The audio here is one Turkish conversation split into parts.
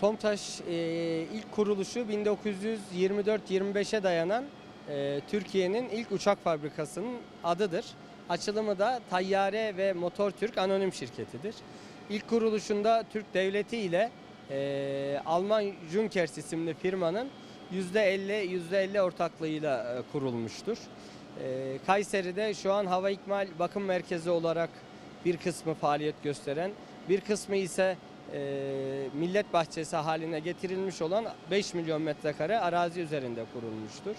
TOMTAŞ e, ilk kuruluşu 1924-25'e dayanan e, Türkiye'nin ilk uçak fabrikasının adıdır. Açılımı da Tayyare ve Motor Türk Anonim Şirketi'dir. İlk kuruluşunda Türk Devleti ile e, Alman Junkers isimli firmanın %50 %50 ortaklığıyla e, kurulmuştur. E, Kayseri'de şu an hava ikmal bakım merkezi olarak bir kısmı faaliyet gösteren, bir kısmı ise e, millet bahçesi haline getirilmiş olan 5 milyon metrekare arazi üzerinde kurulmuştur.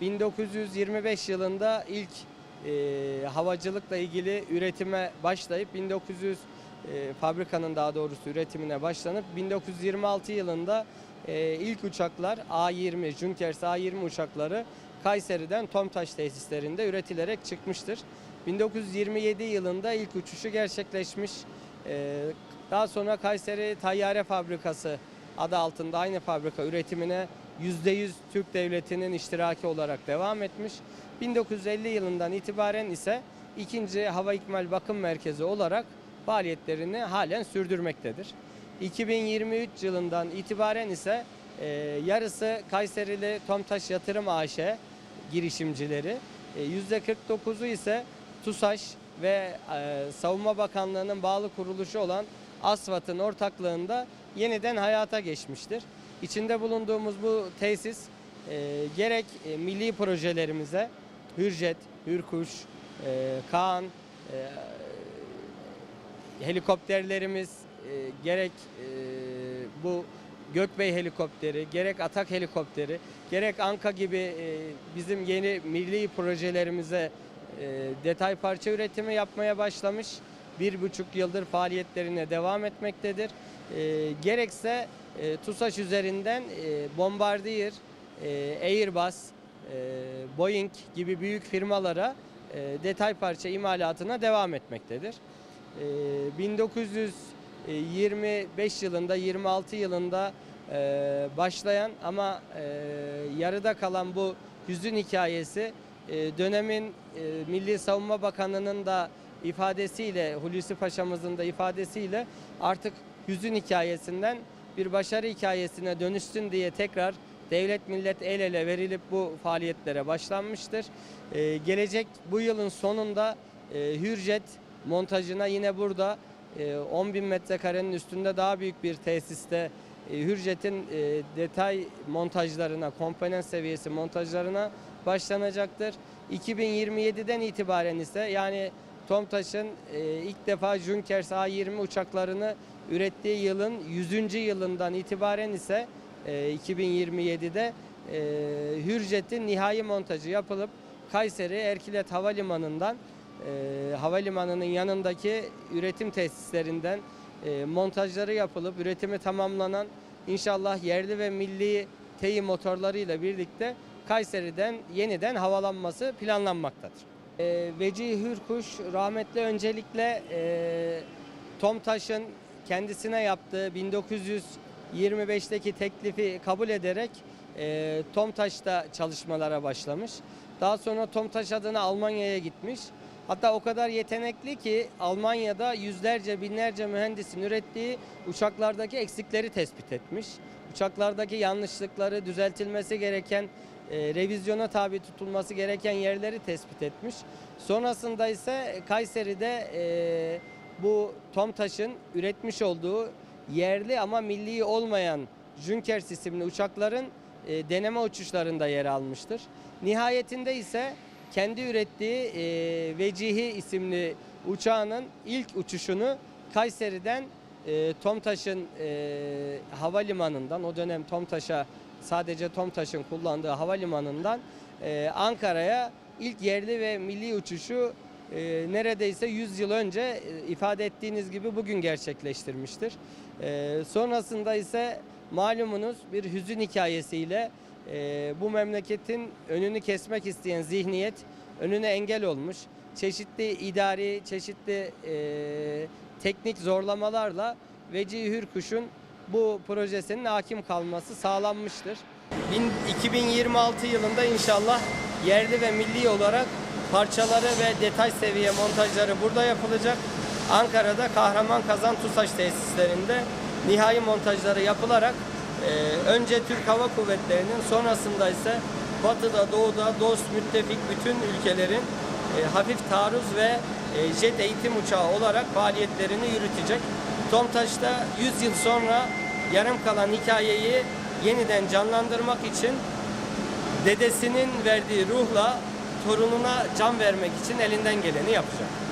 1925 yılında ilk e, havacılıkla ilgili üretime başlayıp 1900 e, fabrikanın daha doğrusu üretimine başlanıp 1926 yılında e, ilk uçaklar A-20 Junkers A-20 uçakları Kayseri'den Tomtaş tesislerinde üretilerek çıkmıştır. 1927 yılında ilk uçuşu gerçekleşmiş. E, daha sonra Kayseri Tayyare Fabrikası adı altında aynı fabrika üretimine %100 Türk Devleti'nin iştiraki olarak devam etmiş. 1950 yılından itibaren ise ikinci hava ikmal bakım merkezi olarak faaliyetlerini halen sürdürmektedir. 2023 yılından itibaren ise e, yarısı Kayserili Tomtaş Yatırım AŞ girişimcileri, e, %49'u ise TUSAŞ ve e, Savunma Bakanlığı'nın bağlı kuruluşu olan ASVAT'ın ortaklığında yeniden hayata geçmiştir. İçinde bulunduğumuz bu tesis e, gerek e, milli projelerimize Hürjet, Hürkuş, e, Kaan, e, helikopterlerimiz e, gerek e, bu Gökbey helikopteri, gerek Atak helikopteri, gerek Anka gibi e, bizim yeni milli projelerimize e, detay parça üretimi yapmaya başlamış. Bir buçuk yıldır faaliyetlerine devam etmektedir. E, gerekse e, TUSAŞ üzerinden e, Bombardier, e, Airbus, e, Boeing gibi büyük firmalara e, detay parça imalatına devam etmektedir. E, 1925 yılında 26 yılında e, başlayan ama e, yarıda kalan bu hüzün hikayesi e, dönemin e, Milli Savunma Bakanı'nın da ifadesiyle Hulusi Paşa'mızın da ifadesiyle artık hüzün hikayesinden bir başarı hikayesine dönüşsün diye tekrar devlet millet el ele verilip bu faaliyetlere başlanmıştır. Ee, gelecek bu yılın sonunda e, Hürjet montajına yine burada e, 10 bin metrekarenin üstünde daha büyük bir tesiste e, Hürjet'in e, detay montajlarına, komponent seviyesi montajlarına başlanacaktır. 2027'den itibaren ise yani TOMTAŞ'ın e, ilk defa Junkers A-20 uçaklarını ürettiği yılın 100. yılından itibaren ise e, 2027'de e, Hürjet'in nihai montajı yapılıp Kayseri Erkilet Havalimanı'ndan e, havalimanının yanındaki üretim tesislerinden e, montajları yapılıp üretimi tamamlanan inşallah yerli ve milli TEİ motorlarıyla birlikte Kayseri'den yeniden havalanması planlanmaktadır. E, Vecihi Hürkuş rahmetli öncelikle e, TOMTAŞ'ın kendisine yaptığı 1925'teki teklifi kabul ederek e, TOMTAŞ'ta çalışmalara başlamış. Daha sonra TOMTAŞ adına Almanya'ya gitmiş. Hatta o kadar yetenekli ki Almanya'da yüzlerce binlerce mühendisin ürettiği uçaklardaki eksikleri tespit etmiş. Uçaklardaki yanlışlıkları düzeltilmesi gereken e, revizyona tabi tutulması gereken yerleri tespit etmiş. Sonrasında ise Kayseri'de e, bu TOMTAŞ'ın üretmiş olduğu yerli ama milli olmayan Junkers isimli uçakların e, deneme uçuşlarında yer almıştır. Nihayetinde ise kendi ürettiği e, Vecihi isimli uçağının ilk uçuşunu Kayseri'den e, TOMTAŞ'ın e, havalimanından o dönem TOMTAŞ'a sadece TOMTAŞ'ın kullandığı havalimanından e, Ankara'ya ilk yerli ve milli uçuşu e, neredeyse 100 yıl önce e, ifade ettiğiniz gibi bugün gerçekleştirmiştir. E, sonrasında ise malumunuz bir hüzün hikayesiyle e, bu memleketin önünü kesmek isteyen zihniyet önüne engel olmuş. Çeşitli idari, çeşitli e, teknik zorlamalarla Vecihi Hürkuş'un bu projesinin hakim kalması sağlanmıştır. Bin- 2026 yılında inşallah yerli ve milli olarak parçaları ve detay seviye montajları burada yapılacak. Ankara'da Kahraman Kazan TUSAŞ tesislerinde nihai montajları yapılarak e, önce Türk Hava Kuvvetleri'nin sonrasında ise Batı'da, Doğu'da dost, müttefik bütün ülkelerin e, hafif taarruz ve jet eğitim uçağı olarak faaliyetlerini yürütecek. TOMTAŞ'ta 100 yıl sonra yarım kalan hikayeyi yeniden canlandırmak için dedesinin verdiği ruhla torununa can vermek için elinden geleni yapacak.